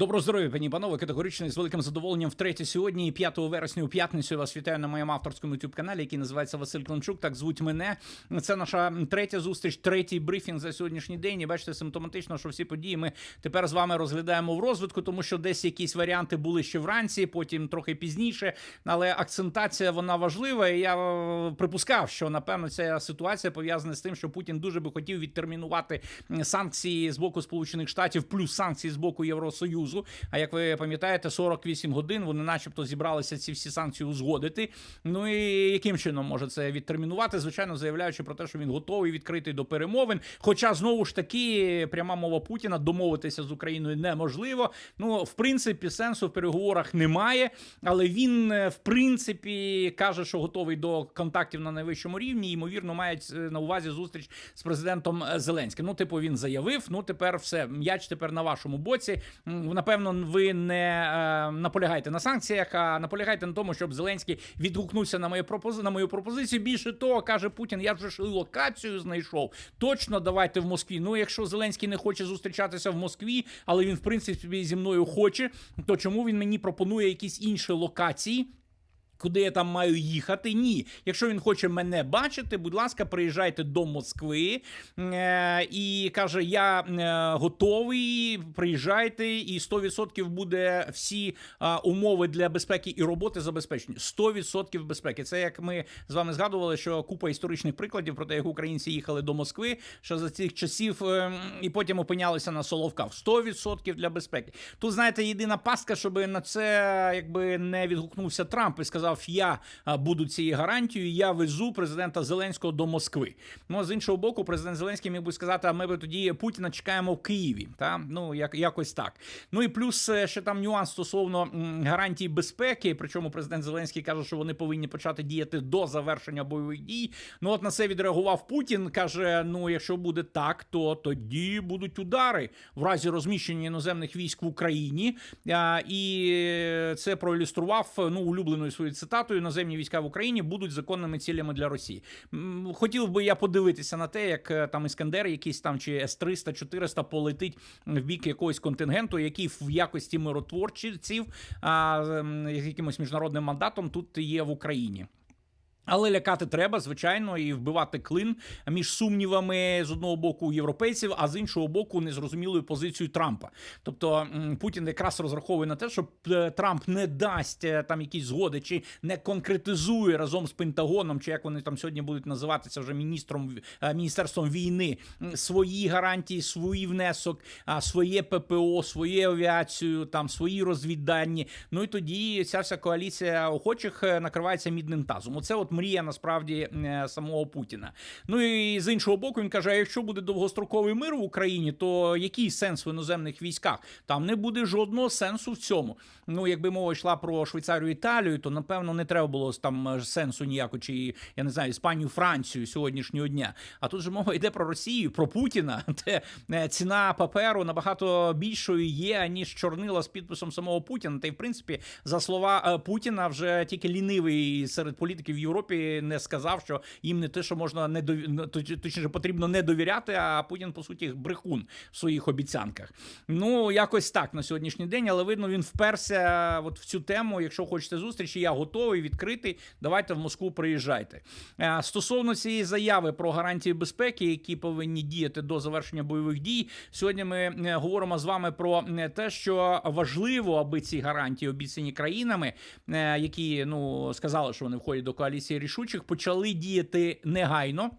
Доброго здоров'я, пані панове, категорично і з великим задоволенням втретє сьогодні, 5 вересня у п'ятницю. Вас вітаю на моєму авторському youtube каналі, який називається Василь Клончук. Так звуть мене. Це наша третя зустріч, третій брифінг за сьогоднішній день. І бачите, симптоматично, що всі події ми тепер з вами розглядаємо в розвитку, тому що десь якісь варіанти були ще вранці, потім трохи пізніше. Але акцентація вона важлива. І я е, припускав, що напевно ця ситуація пов'язана з тим, що Путін дуже би хотів відтермінувати санкції з боку Сполучених Штатів, плюс санкції з боку Євросоюзу. А як ви пам'ятаєте, 48 годин вони, начебто, зібралися ці всі санкції узгодити. Ну і яким чином може це відтермінувати? Звичайно, заявляючи про те, що він готовий відкритий до перемовин. Хоча знову ж таки пряма мова Путіна домовитися з Україною неможливо. Ну, в принципі, сенсу в переговорах немає, але він е, в принципі каже, що готовий до контактів на найвищому рівні. і, Ймовірно, має е, на увазі зустріч з президентом е, Зеленським. Ну, типу, він заявив. Ну, тепер все м'яч тепер на вашому боці. Напевно, ви не е, наполягаєте на санкціях, а наполягаєте на тому, щоб Зеленський відгукнувся на мою пропози на мою пропозицію. Більше того, каже Путін, я вже ж локацію знайшов. Точно давайте в Москві. Ну, якщо Зеленський не хоче зустрічатися в Москві, але він в принципі зі мною хоче, то чому він мені пропонує якісь інші локації? Куди я там маю їхати? Ні. Якщо він хоче мене бачити, будь ласка, приїжджайте до Москви е, і каже: Я е, готовий, приїжджайте, і 100% буде всі е, умови для безпеки і роботи забезпечені. 100% безпеки. Це як ми з вами згадували, що купа історичних прикладів про те, як українці їхали до Москви, що за цих часів е, і потім опинялися на Соловках. 100% для безпеки. Тут знаєте, єдина пастка, щоб на це якби не відгукнувся Трамп і сказав сказав, я буду цією гарантією, я везу президента Зеленського до Москви. Ну з іншого боку, президент Зеленський міг би сказати, а ми би тоді Путіна чекаємо в Києві. Та ну як якось так. Ну і плюс е, ще там нюанс стосовно гарантій безпеки. Причому президент Зеленський каже, що вони повинні почати діяти до завершення бойових дій. Ну от на це відреагував Путін. каже: ну, якщо буде так, то тоді будуть удари в разі розміщення іноземних військ в Україні. І це проілюстрував ну улюбленою своєю цитатою наземні війська в Україні будуть законними цілями для Росії. Хотів би я подивитися на те, як е, там іскандер, якийсь там чи с 300 400 полетить в бік якогось контингенту, який в якості миротворців а з якимось міжнародним мандатом тут є в Україні. Але лякати треба, звичайно, і вбивати клин між сумнівами з одного боку європейців, а з іншого боку, незрозумілою позицією Трампа. Тобто Путін якраз розраховує на те, що е, Трамп не дасть е, там якісь згоди, чи не конкретизує разом з Пентагоном, чи як вони там сьогодні будуть називатися вже міністром е, міністерством війни свої гарантії, свій внесок, своє ППО, свою авіацію, там свої розвіддані. Ну і тоді ця вся коаліція охочих накривається мідним тазом. Оце от мрія насправді е, самого Путіна. Ну і з іншого боку, він каже: а якщо буде довгостроковий мир в Україні, то який сенс в іноземних військах? Там не буде жодного сенсу в цьому. Ну, якби мова йшла про Швейцарію Італію, то напевно не треба було там е, сенсу ніяко, чи я не знаю, Іспанію, Францію сьогоднішнього дня. А тут же мова йде про Росію, про Путіна, де е, ціна паперу набагато більшою є ніж чорнила з підписом самого Путіна. Та й в принципі за слова Путіна вже тільки лінивий серед політиків Європи Європі не сказав, що їм не те, що можна не дові... Ну, точніше, потрібно не довіряти. А Путін по суті брехун в своїх обіцянках. Ну якось так на сьогоднішній день, але видно, він вперся от в цю тему. Якщо хочете зустрічі, я готовий відкритий. Давайте в Москву приїжджайте. Е, стосовно цієї заяви про гарантії безпеки, які повинні діяти до завершення бойових дій. Сьогодні ми е, говоримо з вами про е, те, що важливо, аби ці гарантії обіцяні країнами, які ну сказали, що вони входять до коаліції коаліції рішучих почали діяти негайно.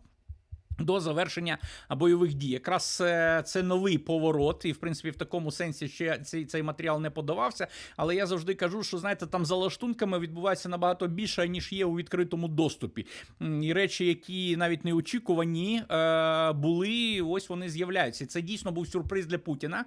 До завершення бойових дій, якраз е, це новий поворот, і в принципі в такому сенсі ще цей цей матеріал не подавався. Але я завжди кажу, що знаєте, там за лаштунками відбувається набагато більше ніж є у відкритому доступі. І речі, які навіть не очікувані е, були, ось вони з'являються. Це дійсно був сюрприз для Путіна.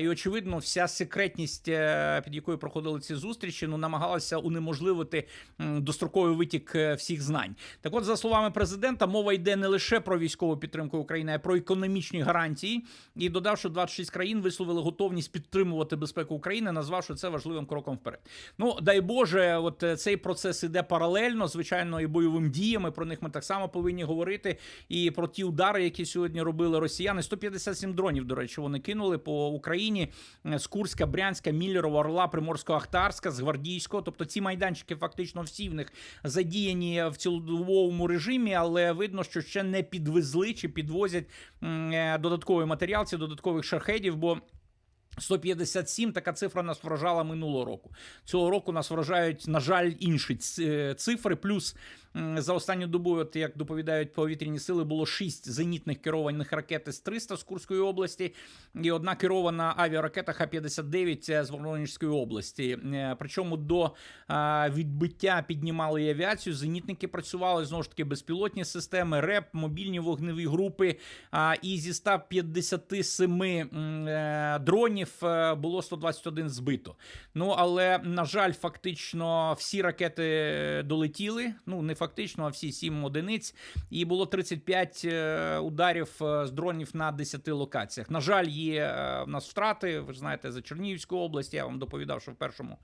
І очевидно, вся секретність, е, під якою проходили ці зустрічі, ну намагалася унеможливити достроковий витік всіх знань. Так, от за словами президента, мова йде не лише про військову підтримку України, а про економічні гарантії. І додав, що 26 країн висловили готовність підтримувати безпеку України, назвавши це важливим кроком вперед. Ну дай Боже, от е, цей процес іде паралельно, звичайно, і бойовим діям. Про них ми так само повинні говорити. І про ті удари, які сьогодні робили росіяни. 157 дронів, до речі, вони кинули по Україні е, з Курська, Брянська, Міллерова, Орла, Приморсько-Ахтарська, з Гвардійського. Тобто ці майданчики фактично всі в них задіяні в цілодобовому режимі, але видно, що ще не підвезли чи підвозять е, додатковий матеріал, ці додаткових шархедів. бо 157 така цифра нас вражала минулого року. Цього року нас вражають, на жаль, інші е, цифри. Плюс за останню добу, от як доповідають повітряні сили, було 6 зенітних керованих ракет з 300 з Курської області, і одна керована авіаракета Х-59 з Воронежської області. Е, Причому до відбиття піднімали авіацію. Зенітники працювали знову ж таки безпілотні системи, РЕП, мобільні вогневі групи. І зі 157 м, е, дронів е, було 121 збито. Ну але на жаль, фактично всі ракети долетіли. Ну не фактично, а всі 7 одиниць. І було 35 е, ударів е, з дронів на 10 локаціях. На жаль, є е, в нас втрати. Ви ж знаєте, за Чернігівську область. Я вам доповідав, що в першому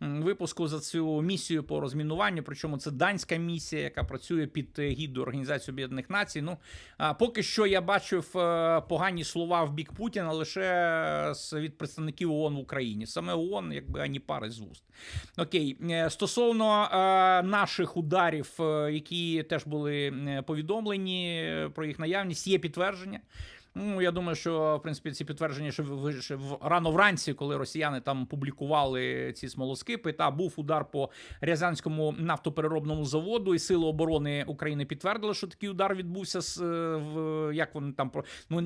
випуску за цю місію по розмінуванню. Причому це данська місія, яка працює під е, гідою Організації Об'єднаних Націй. Ну а поки що я бачив е, погані слова в бік Путіна лише з від представників ООН в Україні. Саме ООН, якби ані пари з вуст. Окей, Е, стосовно е, наших ударів, е, які теж були е, повідомлені про їх наявність, є підтвердження. Ну, я думаю, що в принципі ці підтвердження ще, в- в рано вранці, коли росіяни там публікували ці смолоскипи, та був удар по Рязанському нафтопереробному заводу, і сили оборони України підтвердили, що такий удар відбувся з е, в як вони там про ну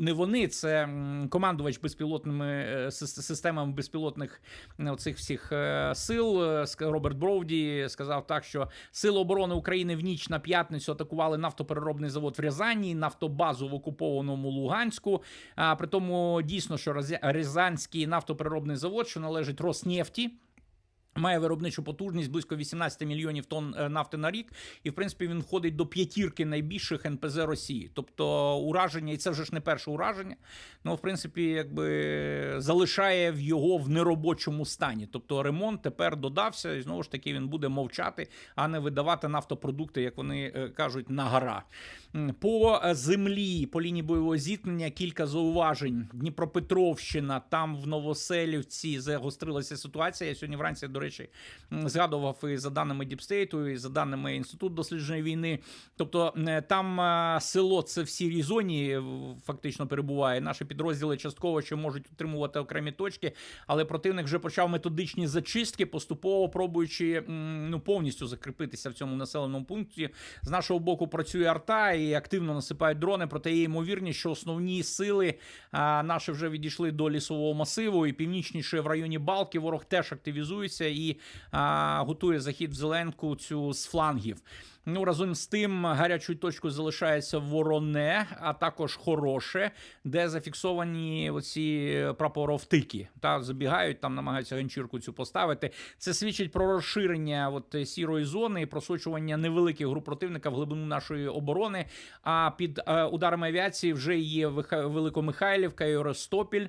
не вони, це командувач безпілотними е, системами безпілотних е, оцих всіх сил. Роберт Бровді сказав так, що сили оборони України в ніч на п'ятницю атакували нафтопереробний завод в Рязані, нафтобазу в окупованому Луганську. А при тому дійсно, що Рязанський нафтопереробний завод, що належить Роснефті. Має виробничу потужність близько 18 мільйонів тонн е, нафти на рік, і в принципі він входить до п'ятірки найбільших НПЗ Росії. Тобто ураження, і це вже ж не перше ураження. Ну, в принципі, якби залишає його в неробочому стані. Тобто ремонт тепер додався, і знову ж таки він буде мовчати, а не видавати нафтопродукти, як вони е, кажуть, на гора. По е, землі, по лінії бойового зіткнення, кілька зауважень. Дніпропетровщина, там в Новоселівці загострилася ситуація. Я сьогодні вранці, до речі, згадував і за даними Діпстейту, і за даними Інституту дослідження війни. Тобто е, там е, село це в сірій зоні фактично перебуває. Наші підрозділи частково ще можуть утримувати окремі точки, але противник вже почав методичні зачистки, поступово пробуючи ну повністю закріпитися в цьому населеному пункті. З нашого боку працює арта і активно насипають дрони. Проте є ймовірність, що основні сили наші вже відійшли до лісового масиву, і північніше в районі Балки ворог теж активізується і готує захід в зеленку цю з флангів. Ну разом з тим гарячою точкою залишається вороне, а також хороше, де зафіксовані оці прапоровтики. Та забігають там, намагаються ганчірку цю поставити. Це свідчить про розширення от е, сірої зони і просочування невеликих груп противника в глибину нашої оборони. А під е, ударами авіації вже є Великомихайлівка і Ростопіль.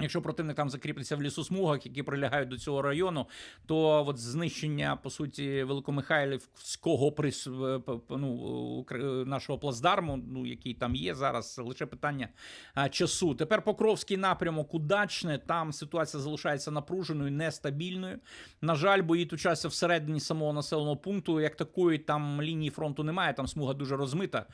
Якщо противник там закріпиться в лісосмугах, які прилягають до цього району, то от знищення по суті Великомихайлівського прис... е, ну, нашого плацдарму, ну який там є зараз, лише питання часу. Тепер Покровський напрямок удачне. Там ситуація залишається напруженою, нестабільною. На жаль, бої точаться всередині самого населеного пункту. Як такої там лінії фронту немає, там смуга дуже розмита.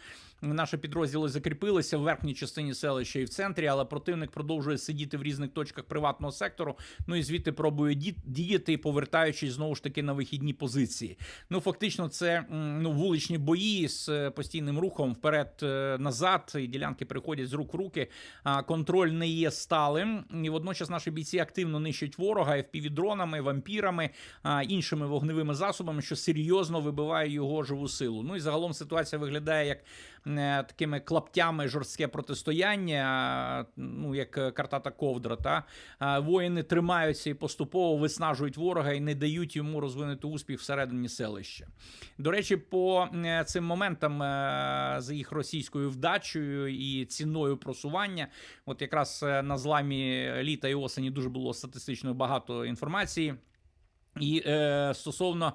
Наші підрозділи закріпилися в верхній частині селища і в центрі, але противник продовжує сидіти в різних точках приватного сектору. Ну і звідти пробує діяти, повертаючись знову ж таки на вихідні позиції. Ну фактично, це ну вуличні бої з е, постійним рухом вперед е, назад. І ділянки приходять з рук в руки. Контроль не є сталим. І водночас наші бійці активно нищать ворога FPV-дронами, вампірами, іншими вогневими засобами, що серйозно вибиває його живу силу. Ну і загалом ситуація виглядає як такими клаптями жорстке протистояння, ну як е, картата ковдра. Та воїни тримаються і поступово виснажують ворога і не дають йому розвинути успіх всередині селища. До речі, по е, цим моментам е, за їх російською вдачею і ціною просування, от якраз е, на зламі літа і осені дуже було статистично багато інформації. І е, стосовно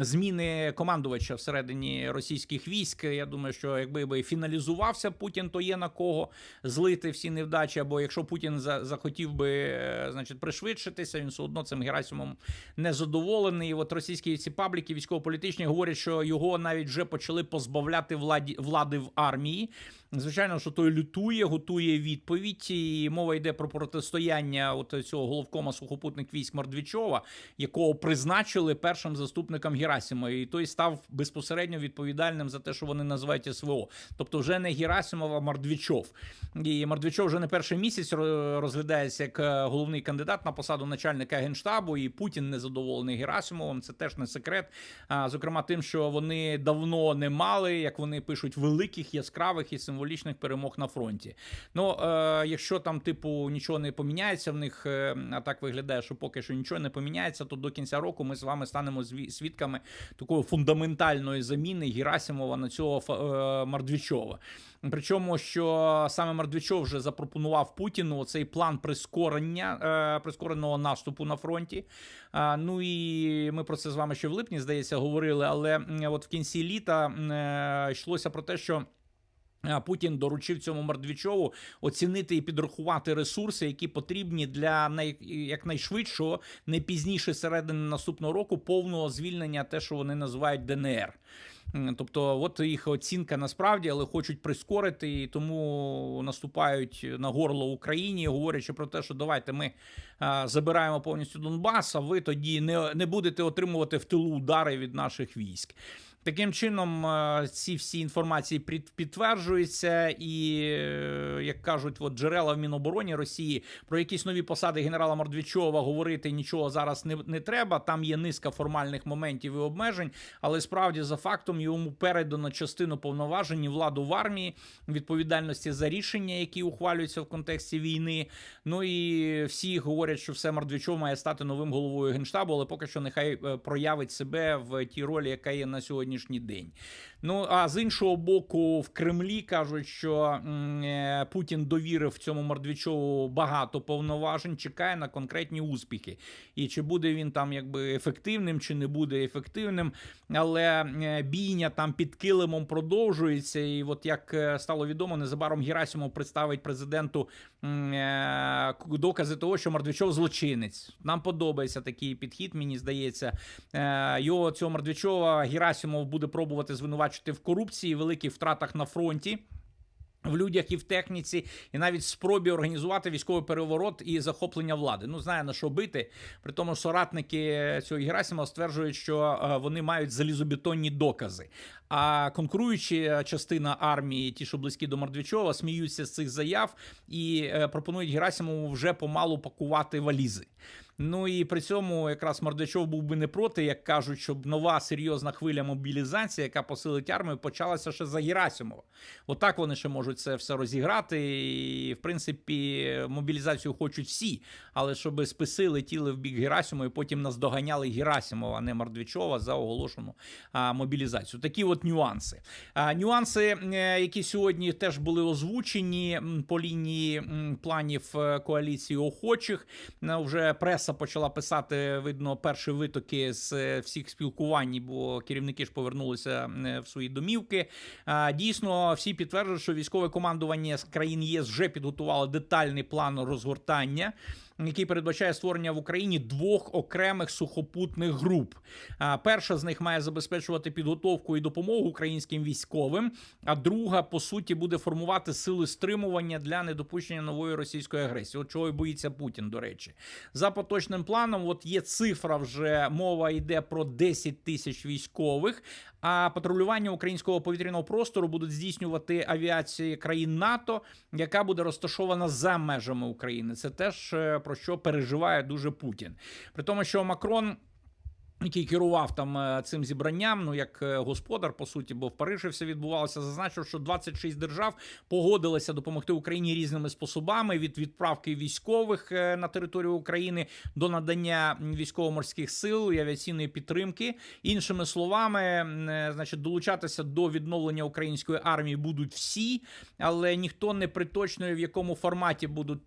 зміни командувача всередині російських військ, я думаю, що якби би фіналізувався Путін, то є на кого злити всі невдачі. Або якщо Путін за, захотів би, е, значить, пришвидшитися, він все одно цим Герасимом не задоволений. От російські ці пабліки військово-політичні говорять, що його навіть вже почали позбавляти владі влади в армії. Звичайно, що той лютує, готує відповідь. І мова йде про протистояння от цього головкома сухопутних військ Мордвічова, якого призначили першим заступником Герасимова. І той став безпосередньо відповідальним за те, що вони називають СВО. Тобто, вже не Герасимов, а Мордвічов. І Мордвічов вже не перший місяць розглядається як е, головний кандидат на посаду начальника генштабу. І Путін незадоволений Герасимовим. Це теж не секрет. А, Зокрема, тим, що вони давно не мали, як вони пишуть, великих яскравих і символічних перемог на фронті. Ну, е, якщо там, типу, нічого не поміняється в них, е, а так виглядає, що поки що нічого не поміняється, то до кінця року ми з вами станемо свідками такої фундаментальної заміни Герасимова на цього е, Мордвічова. Причому, що саме Мордвічов вже запропонував Путіну цей план прискорення е, прискореного наступу на фронті. А, ну і ми про це з вами ще в липні, здається, говорили. Але от в кінці літа е, йшлося про те, що. Путін доручив цьому Мордвічову оцінити і підрахувати ресурси, які потрібні для най, якнайшвидшого, не пізніше середини наступного року, повного звільнення, те, що вони називають ДНР. Тобто, от їх оцінка насправді, але хочуть прискорити, і тому наступають на горло Україні, говорячи про те, що давайте ми забираємо повністю Донбас, а ви тоді не, не будете отримувати в тилу удари від наших військ. Таким чином, е, ці всі інформації під- підтверджуються, і е, як кажуть, от джерела в Мінобороні Росії про якісь нові посади генерала Мордвічова говорити нічого зараз не, не треба. Там є низка формальних моментів і обмежень, але справді за фактом йому передано частину повноважень і владу в армії, відповідальності за рішення, які ухвалюються в контексті війни. Ну і всі говорять, що все Мордвічов має стати новим головою генштабу, але поки що нехай е, проявить себе в тій ролі, яка є на сьогоднішній день. Ну а з іншого боку, в Кремлі кажуть, що е, Путін довірив цьому Мордвічову багато повноважень, чекає на конкретні успіхи. І чи буде він там якби ефективним, чи не буде ефективним. Але е, бійня там під килимом продовжується. І от як е, стало відомо, незабаром Герасимов представить президенту докази того, що Мордвічов злочинець. Нам подобається такий підхід, мені здається. Його цього Мордвічова Герасимов буде пробувати звинувачувати в корупції, великих втратах на фронті. В людях і в техніці, і навіть спробі організувати військовий переворот і захоплення влади. Ну знає на що бити. При тому соратники цього Герасимова стверджують, що е, вони мають залізобетонні докази. А конкуруюча частина армії, ті, що близькі до Мордвічова, сміються з цих заяв і е, пропонують Герасимову вже помалу пакувати валізи. Ну і при цьому якраз Мордачов був би не проти, як кажуть, щоб нова серйозна хвиля мобілізації, яка посилить армію, почалася ще за Герасимова. Отак вони ще можуть це все розіграти. І, в принципі, мобілізацію хочуть всі, але щоб списи летіли в бік Герасимова і потім наздоганяли Герасимова, а не Мордвічова за оголошену а, мобілізацію. Такі от нюанси. А, нюанси, е, які сьогодні теж були озвучені по лінії планів е, коаліції охочих. Е, Вже преса почала писати, видно, перші витоки з е, всіх спілкувань, бо керівники ж повернулися е, в свої домівки. Дійсно, всі підтверджують, що військове командування з країн ЄС вже підготувало детальний план розгортання. Який передбачає створення в Україні двох окремих сухопутних груп. Перша з них має забезпечувати підготовку і допомогу українським військовим, а друга, по суті, буде формувати сили стримування для недопущення нової російської агресії. От чого й боїться Путін, до речі. За поточним планом, от є цифра, вже мова йде про 10 тисяч військових. А патрулювання українського повітряного простору будуть здійснювати авіації країн НАТО, яка буде розташована за межами України. Це теж е, про що переживає дуже Путін. При тому, що Макрон. Який керував там е, цим зібранням, ну як е, господар, по суті, бо в Парижі все відбувалося, зазначив, що 26 держав погодилися допомогти Україні різними способами: від відправки військових е, на територію України до надання військово-морських сил і авіаційної підтримки. Іншими словами, значить, долучатися до відновлення української армії будуть всі, але ніхто не приточнує, в якому форматі будуть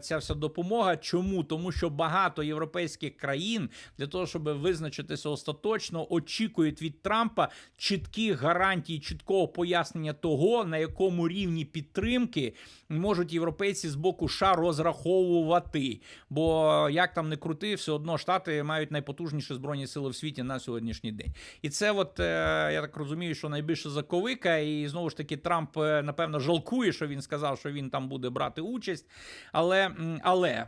ця вся допомога. Чому? Тому що багато європейських країн для того, щоб визначитися остаточно, очікують від Трампа чітких гарантій, чіткого пояснення того, на якому рівні підтримки можуть європейці з боку США розраховувати. Бо як там не крути, все одно штати мають найпотужніші збройні сили в світі на сьогоднішній день. І це, от е, я так розумію, що найбільше заковика, і знову ж таки Трамп е, напевно жалкує, що він сказав, що він там буде брати участь. Але але е,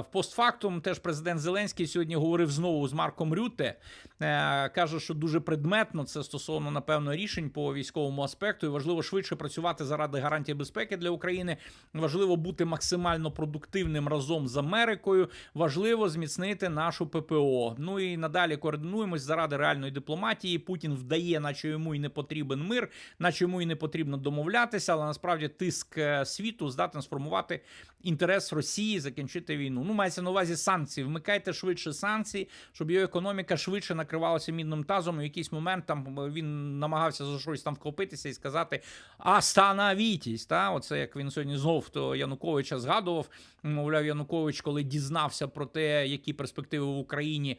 в постфактум теж президент Зеленський сьогодні говорив знову з Марком Рюте. Е, каже, що дуже предметно це стосовно напевно рішень по військовому аспекту, і важливо швидше працювати заради гарантії безпеки для України. Важливо бути максимально продуктивним разом з Америкою. Важливо зміцнити нашу ППО. Ну і надалі координуємось заради реальної дипломатії. Путін вдає, наче йому і не потрібен мир, наче йому і не потрібно домовлятися, але насправді тиск е, світу здатен сформувати інтерес Росії закінчити війну. Ну, мається на увазі санкції. Вмикайте швидше санкції, щоб його економіка швидше накривалася мідним тазом. І в якийсь момент там е, він намагався за щось там вхопитися і сказати «Остановітесь!» Та оце як він сьогодні знов то Януковича згадував. Мовляв, Янукович, коли дізнався про те, які перспективи в Україні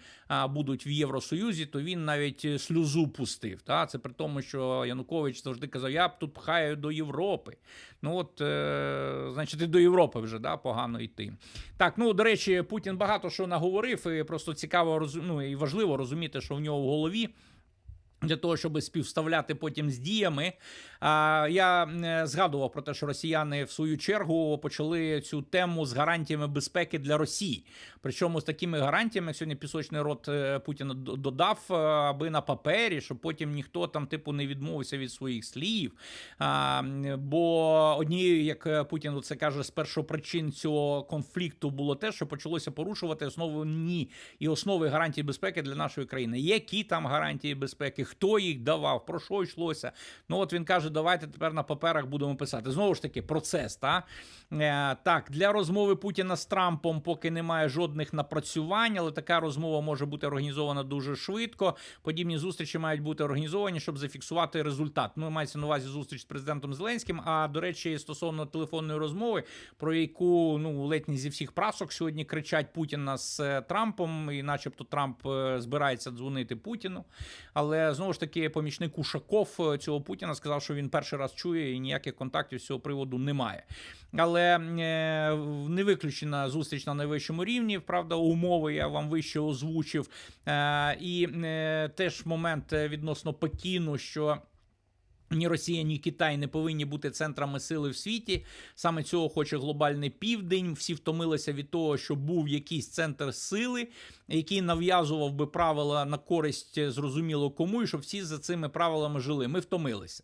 будуть в Євросоюзі, то він навіть е, сльозу пустив. Та це при тому, що Янукович завжди казав: Я б тут пхаю до Європи. Ну от, е, значить, і до Європи вже да, погано йти. Так, ну до речі, Путін багато що наговорив, і просто цікаво розу- ну, і важливо розуміти, що в нього в голові. Для того, щоб співставляти потім з діями, я е, згадував про те, що росіяни в свою чергу почали цю тему з гарантіями безпеки для Росії. Причому з такими гарантіями сьогодні пісочний рот е, Путіна додав, е, аби на папері, щоб потім ніхто там типу не відмовився від своїх слів. Бо однією, як Путін це каже, з першопричин цього конфлікту було те, що почалося порушувати основні і основи гарантій безпеки для нашої країни. Які там гарантії безпеки, хто їх давав, про що йшлося? Ну от він каже, давайте тепер на паперах будемо писати. Знову ж таки, процес. Та? Е, так, для розмови Путіна з Трампом поки немає жодних напрацювань, але така розмова може бути організована дуже швидко. Подібні зустрічі мають бути організовані, щоб зафіксувати результат. Ну, мається на увазі зустріч з президентом Зеленським. А до речі, стосовно телефонної розмови, про яку ну ледь не зі всіх прасок сьогодні кричать Путіна з е, Трампом, і, начебто, Трамп е, збирається дзвонити Путіну. Але знову ж таки, помічник Ушаков цього Путіна сказав, що він перший раз чує і ніяких контактів з цього приводу немає. Але е, не виключена зустріч на найвищому рівні. Правда, умови я вам вище озвучив. Е, і е, теж момент відносно Пекіну, що. Ні Росія, ні Китай не повинні бути центрами сили в світі. Саме цього хоче глобальний південь. Всі втомилися від того, що був якийсь центр сили, який нав'язував би правила на користь зрозуміло кому, і щоб всі за цими правилами жили. Ми втомилися.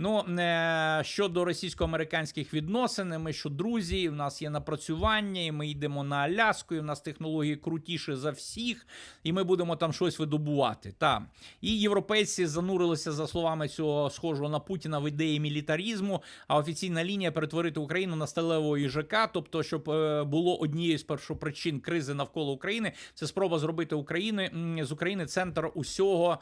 Ну е, щодо російсько-американських відносин, ми що друзі, в нас є напрацювання, і ми йдемо на Аляску, і в нас технології крутіші за всіх, і ми будемо там щось видобувати. Та. І європейці занурилися, за словами цього схожого на Путіна, в ідеї мілітарізму, а офіційна лінія перетворити Україну на сталевого їжака, тобто, щоб е, було однією з першопричин кризи навколо України, це спроба зробити України з України центр усього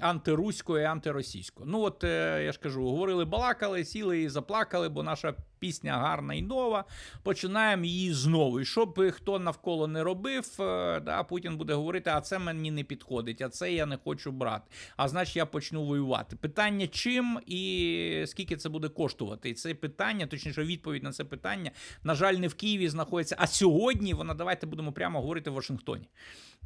антируського і антиросійського. Ну от е, я ж кажу, говорили, балакали, сіли і заплакали, бо наша пісня гарна і нова. Починаємо її знову. І щоб хто навколо не робив, е, да, Путін буде говорити, а це мені не підходить, а це я не хочу брати. А значить, я почну воювати. Питання чим і скільки це буде коштувати? І це питання, точніше, відповідь на це питання, на жаль, не в Києві знаходиться. А сьогодні вона давайте будемо прямо говорити в Вашингтоні.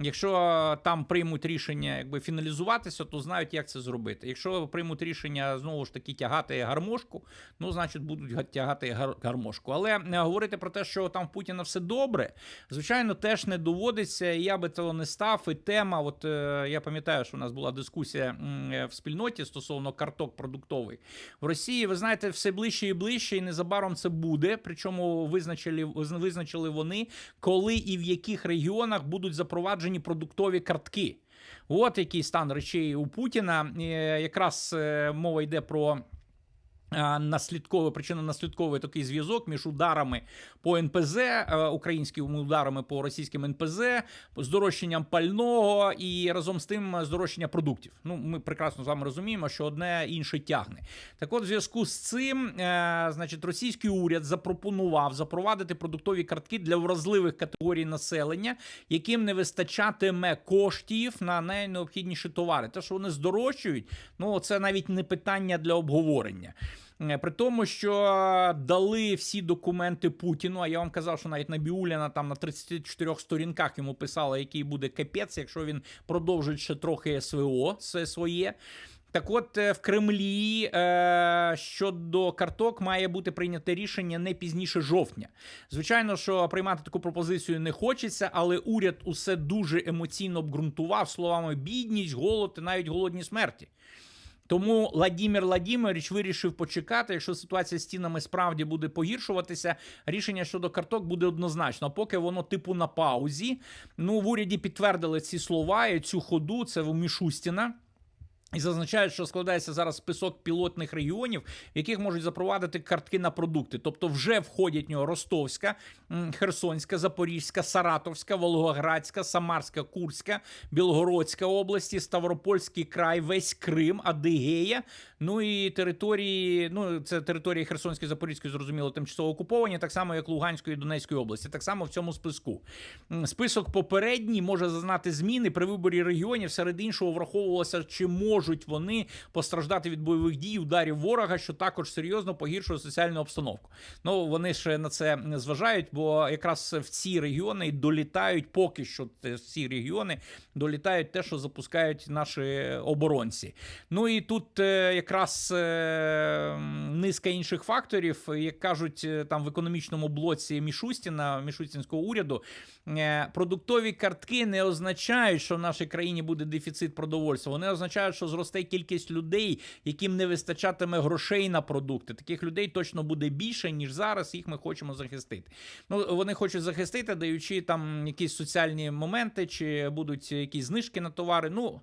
Якщо там приймуть рішення якби фіналізуватися, то знають, як це зробити. Якщо приймуть рішення знову ж таки тягати гармошку, ну значить будуть тягати грати гармошку. Але е, говорити про те, що там в Путіна все добре, звичайно, теж не доводиться. І я би того не став. І тема, от е, я пам'ятаю, що у нас була дискусія е, в спільноті стосовно карток продуктових в Росії. Ви знаєте, все ближче і ближче, і незабаром це буде. Причому визначили, визначили вони, коли і в яких регіонах будуть запроваджені продуктові картки. От який стан речей у Путіна. Якраз мова йде про. Наслідковий причинно-наслідковий такий зв'язок між ударами по НПЗ, е, українськими ударами по російським НПЗ, здорожчанням пального і разом з тим здорожчання продуктів. Ну, ми прекрасно з вами розуміємо, що одне інше тягне. Так, от, в зв'язку з цим, е, значить, російський уряд запропонував запровадити продуктові картки для вразливих категорій населення, яким не вистачатиме коштів на найнеобхідніші товари. Те, що вони здорожчують, ну це навіть не питання для обговорення. Е, При тому, що дали всі документи Путіну. А я вам казав, що навіть Набіуліна там на 34 сторінках йому писала, який буде капець, якщо він продовжить ще трохи СВО своє. Так от е, в Кремлі е, щодо карток має бути прийняте рішення не пізніше жовтня. Звичайно, що приймати таку пропозицію не хочеться, але уряд усе дуже емоційно обґрунтував словами бідність, голод і навіть голодні смерті. Тому Владимир Владимирович вирішив почекати. Якщо ситуація з цінами справді буде погіршуватися, рішення щодо карток буде однозначно. Поки воно типу на паузі. Ну в уряді підтвердили ці слова і цю ходу. Це в Мішустіна. І зазначають, що складається зараз список пілотних регіонів, в яких можуть запровадити картки на продукти. Тобто вже входять в нього Ростовська, Херсонська, Запорізька, Саратовська, Волгоградська, Самарська, Курська, Білгородська області, Ставропольський край, весь Крим, Адигея. Ну і території, ну це території Херсонської, Запорізької, зрозуміло, тимчасово окуповані, так само як Луганської і Донецької області. Так само в цьому списку. Список попередній може зазнати зміни при виборі регіонів. Серед іншого враховувалося, чи можуть вони постраждати від бойових дій, ударів ворога, що також серйозно погіршує соціальну обстановку. Ну вони ще на це не зважають, бо якраз в ці регіони долітають поки що в ці регіони долітають те, що запускають наші оборонці. Ну і тут е, якраз е, низка інших факторів, як кажуть е, там в економічному блоці Мішустіна, Мішустінського уряду, продуктові картки не означають, що в нашій країні буде дефіцит продовольства. Вони означають, що зросте кількість людей, яким не вистачатиме грошей на продукти. Таких людей точно буде більше, ніж зараз. Їх ми хочемо захистити. Ну вони хочуть захистити, даючи там якісь соціальні моменти, чи будуть якісь знижки на товари. Ну.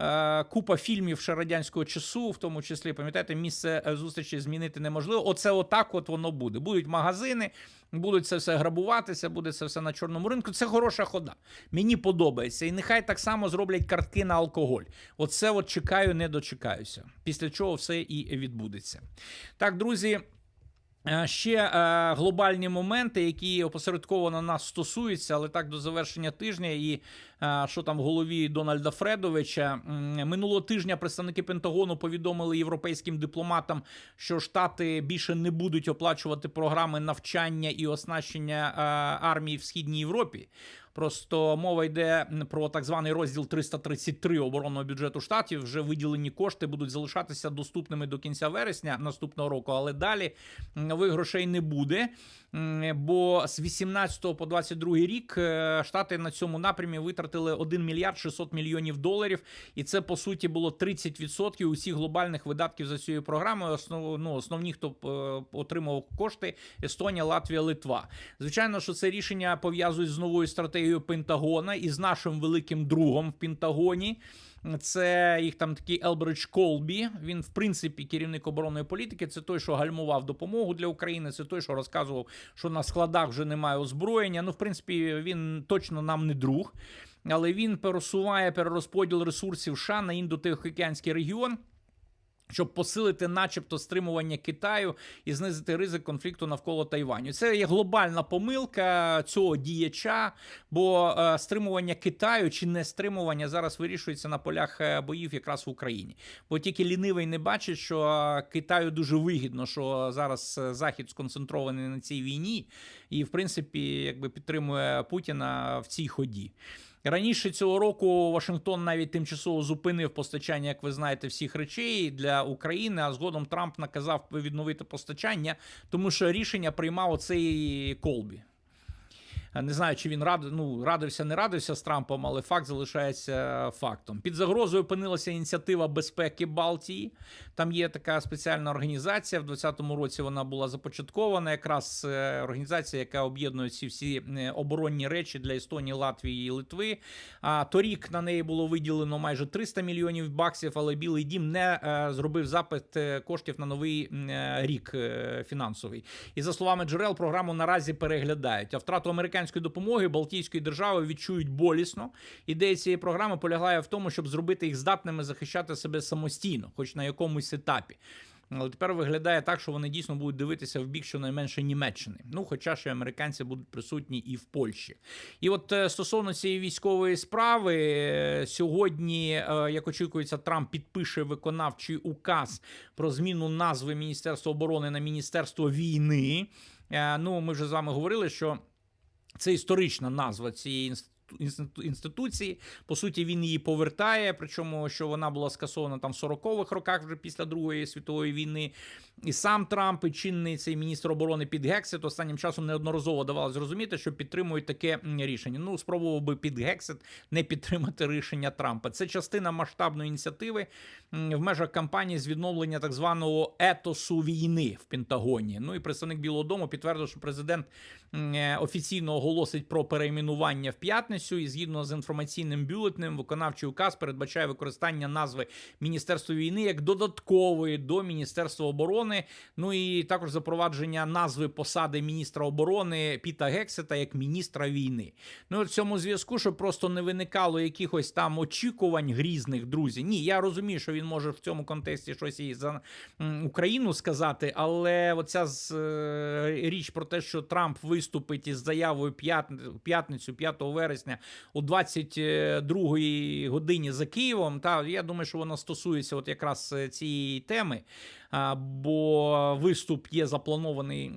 Е, Купа фільмів ще радянського часу, в тому числі, пам'ятаєте, місце е, зустрічі змінити неможливо. Оце отак от воно буде. Будуть магазини, будуть це все грабуватися, буде це все на чорному ринку. Це хороша хода. Мені подобається. І нехай так само зроблять картки на алкоголь. Оце от чекаю, не дочекаюся. Після чого все і відбудеться. Так, друзі. Е, Ще е, глобальні моменти, які опосередковано нас стосуються, але так до завершення тижня, і що там в голові Дональда Фредовича минулого тижня представники Пентагону повідомили європейським дипломатам, що штати більше не будуть оплачувати програми навчання і оснащення армії в східній Європі. Просто мова йде про так званий розділ 333 оборонного бюджету штатів. Вже виділені кошти будуть залишатися доступними до кінця вересня наступного року, але далі нових грошей не буде. Бо з 18 по 22 рік е, штати на цьому напрямі витратили 1 мільярд 600 мільйонів доларів, і це по суті було 30% усіх глобальних видатків за цією програмою. Основ, ну, основні, хто е, отримав кошти: Естонія, Латвія, Литва. Звичайно, що це рішення пов'язують з новою стратегією Пентагона і з нашим великим другом в Пентагоні. Це їх там такий Елбридж Колбі. Він, в принципі, керівник оборонної політики. Це той, що гальмував допомогу для України. Це той, що розказував, що на складах вже немає озброєння. Ну, в принципі, він точно нам не друг, але він пересуває перерозподіл ресурсів США на індотихоокеанський регіон. Щоб посилити, начебто, стримування Китаю і знизити ризик конфлікту навколо Тайваню, це є глобальна помилка цього діяча, бо е, стримування Китаю чи не стримування зараз вирішується на полях е, боїв якраз в Україні. Бо тільки лінивий не бачить, що е, Китаю дуже вигідно, що зараз Захід сконцентрований на цій війні, і в принципі якби підтримує Путіна в цій ході. Раніше цього року Вашингтон навіть тимчасово зупинив постачання, як ви знаєте, всіх речей для України. А згодом Трамп наказав відновити постачання, тому що рішення приймав оцей Колбі. Не знаю, чи він рад, ну, радився, не радився з Трампом, але факт залишається фактом. Під загрозою опинилася ініціатива безпеки Балтії. Там є така спеціальна організація. В 2020 році вона була започаткована. Якраз е, організація, яка об'єднує ці всі е, оборонні речі для Естонії, Латвії і Литви. А торік на неї було виділено майже 300 мільйонів баксів, але Білий Дім не е, зробив запит е, коштів на новий е, рік е, фінансовий. І за словами джерел, програму наразі переглядають. А втрату американської допомоги Балтійської держави відчують болісно. Ідея цієї програми полягає в тому, щоб зробити їх здатними захищати себе самостійно, хоч на якомусь етапі. Але тепер виглядає так, що вони дійсно будуть дивитися в бік щонайменше Німеччини. Ну, хоча ще американці будуть присутні і в Польщі. І от е, стосовно цієї військової справи, е, сьогодні, е, як очікується, Трамп підпише виконавчий указ про зміну назви Міністерства оборони на Міністерство війни. Ну, ми вже з вами говорили, що це історична назва цієї інституції. По суті, він її повертає. Причому, що вона була скасована там в 40-х роках, вже після Другої світової війни. І сам Трамп, і чинний цей міністр оборони Під Гексет останнім часом неодноразово давали зрозуміти, що підтримують таке рішення. Ну, спробував би Під Гексет не підтримати рішення Трампа. Це частина масштабної ініціативи в межах кампанії з відновлення так званого етосу війни в Пентагоні. Ну і представник Білого Дому підтвердив, що президент офіційно оголосить про перейменування в п'ятницю. І згідно з інформаційним бюлетнем, виконавчий указ передбачає використання назви Міністерства війни як додаткової до Міністерства оборони. Ну і також запровадження назви посади міністра оборони Піта Гексета як міністра війни. Ну в цьому зв'язку, щоб просто не виникало якихось там очікувань грізних, друзі. Ні, я розумію, що він може в цьому контексті щось і за Україну сказати, але оця з, е, річ про те, що Трамп виступить із заявою п'ятницю, 5 вересня о 22 годині за Києвом. Та я думаю, що вона стосується от якраз е, цієї теми. Бо виступ є запланований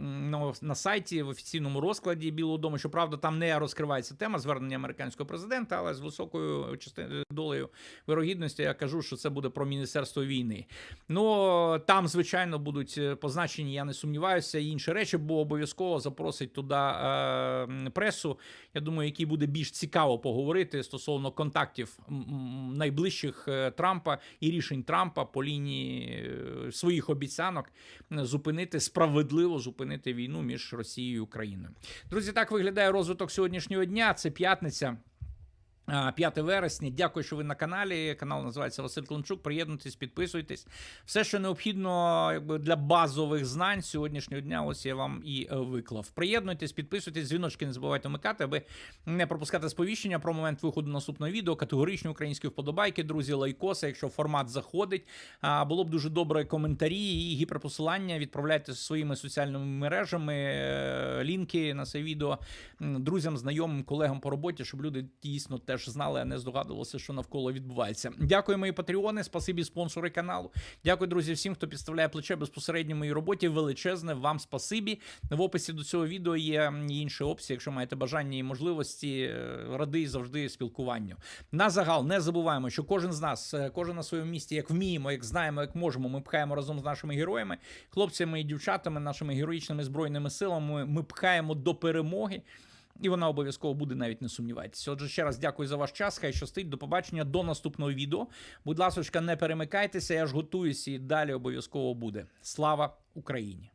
на, сайті в офіційному розкладі Білого Дому. Щоправда, там не розкривається тема звернення американського президента, але з високою долею вирогідності я кажу, що це буде про міністерство війни. Ну там, звичайно, будуть е, позначені, я не сумніваюся, і інші речі, бо обов'язково запросить туди е, пресу. Я думаю, який буде більш цікаво поговорити стосовно контактів найближчих е, Трампа і рішень Трампа по лінії е, своїх обіцянок зупинити справедливо зупинити війну між Росією і Україною. Друзі, так виглядає розвиток сьогоднішнього дня. Це п'ятниця. А, 5 вересня. Дякую, що ви на каналі. Канал називається Василь Клончук. Приєднуйтесь, підписуйтесь. Все, що необхідно якби, для базових знань сьогоднішнього дня, ось я вам і е, виклав. Приєднуйтесь, підписуйтесь, дзвіночки не забувайте вмикати, аби не пропускати сповіщення про момент виходу наступного відео. Категоричні українські вподобайки, друзі, лайкоси, якщо формат заходить. Було б дуже добре коментарі і гіперпосилання. Відправляйте своїми соціальними мережами е, лінки на це відео друзям, знайомим, колегам по роботі, щоб люди дійсно теж знали, а не здогадувалися, що навколо відбувається. Дякую, мої патреони. Спасибі, спонсори каналу. Дякую, друзі, всім, хто підставляє плече безпосередньо моїй роботі. Величезне вам спасибі. В описі до цього відео є інші опції, якщо маєте бажання і можливості, е, радий завжди спілкуванню. На загал не забуваємо, що кожен з нас, е, кожен на своєму місці, як вміємо, як знаємо, як можемо, ми пхаємо разом з нашими героями, хлопцями і дівчатами, нашими героїчними збройними силами. Ми пхаємо до перемоги. І вона обов'язково буде, навіть не сумніватися. Отже, ще раз дякую за ваш час. Хай щастить. До побачення до наступного відео. Будь ласка, не перемикайтеся, я ж готуюся і далі обов'язково буде. Слава Україні!